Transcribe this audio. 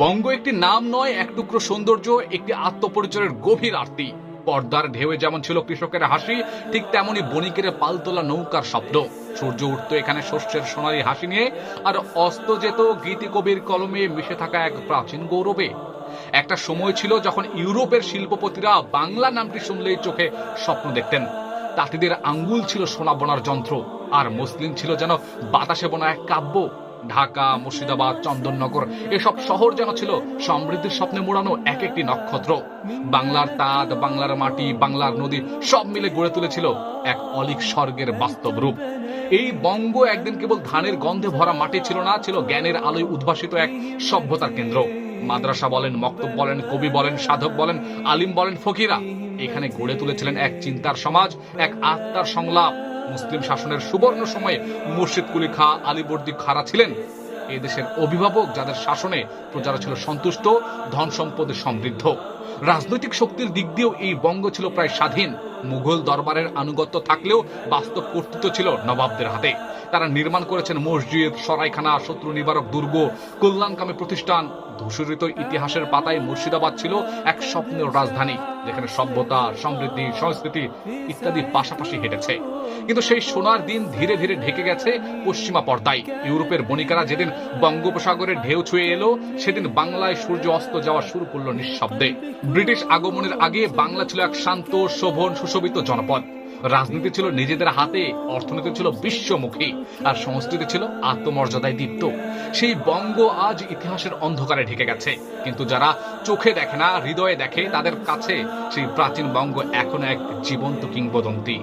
বঙ্গ একটি নাম নয়, এক টুকরো সৌন্দর্য, একটি আত্মপরিচয়ের গভীর আরতি। পর্দার ঢেউয়ে যেমন ছিল কৃষকের হাসি, ঠিক তেমনি বণিকের পালতোলা নৌকার শব্দ। সূর্য উঠতো এখানে শস্যের সোনালি হাসি নিয়ে, আর অস্ত যেত গীতি কবির কলমে মিশে থাকা এক প্রাচীন গৌরবে। একটা সময় ছিল যখন ইউরোপের শিল্পপতিরা বাংলা নামটি শুনলেই চোখে স্বপ্ন দেখতেন। তাঁতিদের আঙ্গুল ছিল সোনা বোনার যন্ত্র, আর মুসলিম ছিল যেন বাতাসে বোনা এক কাব্য। ঢাকা, মুর্শিদাবাদ, চন্দননগর, এসব শহর যেন ছিল সমৃদ্ধির স্বপ্নে মোড়ানো এক একটি নক্ষত্র। বাংলার তাঁত বাংলার মাটি, বাংলার নদী সব মিলে গড়ে তুলেছিল এক অলিক স্বর্গের বাস্তব রূপ। এই বঙ্গ একদিন কেবল ধানের গন্ধে ভরা মাটি ছিল না, ছিল জ্ঞানের আলোয় উদ্ভাসিত এক সভ্যতার কেন্দ্র। মাদ্রাসা বলেন, মক্তব বলেন, কবি বলেন, সাধক বলেন, আলিম বলেন, ফকিরা। এখানে গড়ে তুলেছিলেন এক চিন্তার সমাজ, এক আত্মার সংলাপ। মুসলিম শাসনের সুবর্ণ সময়ে মুর্শিদ কুলি খা আলীবর্দী খারা ছিলেন। এই দেশের অভিভাবক যাদের শাসনে প্রজারা ছিল সন্তুষ্ট, ধন সম্পদে সমৃদ্ধ। রাজনৈতিক শক্তির দিক দিয়েও এই বঙ্গ ছিল প্রায় স্বাধীন। মুঘল দরবারের আনুগত্য থাকলেও বাস্তব কর্তৃত্ব ছিল নবাবদের হাতে। তারা নির্মাণ করেছেন মসজিদ, সরাইখানা, শত্রু নিবারক দুর্গ, কল্যাণকামী প্রতিষ্ঠান। ধূসরিত ইতিহাসের পাতায় মুর্শিদাবাদ ছিল এক স্বপ্নের রাজধানী, যেখানে সভ্যতা, সমৃদ্ধি, সংস্কৃতি ইত্যাদি পাশাপাশি হেঁটেছে। কিন্তু সেই সোনার দিন ধীরে ধীরে ঢেকে গেছে পশ্চিমা পর্দায়। ইউরোপের বণিকারা যেদিন বঙ্গোপসাগরের ঢেউ ছুঁয়ে এলো, সেদিন বাংলায় সূর্য অস্ত যাওয়া শুরু করল নিঃশব্দে। ব্রিটিশ আগমনের আগে বাংলা ছিল এক শান্ত, শোভন সুশোভিত জনপদ। রাজনীতি ছিল নিজেদের হাতে, অর্থনীতি ছিল বিশ্বমুখী, আর সংস্কৃতি ছিল আত্মমর্যাদায় দীপ্ত। সেই বঙ্গ আজ ইতিহাসের অন্ধকারে ঢেকে গেছে। কিন্তু যারা চোখে দেখে না, হৃদয়ে দেখে, তাদের কাছে সেই প্রাচীন বঙ্গ এখনও এক জীবন্ত কিংবদন্তি।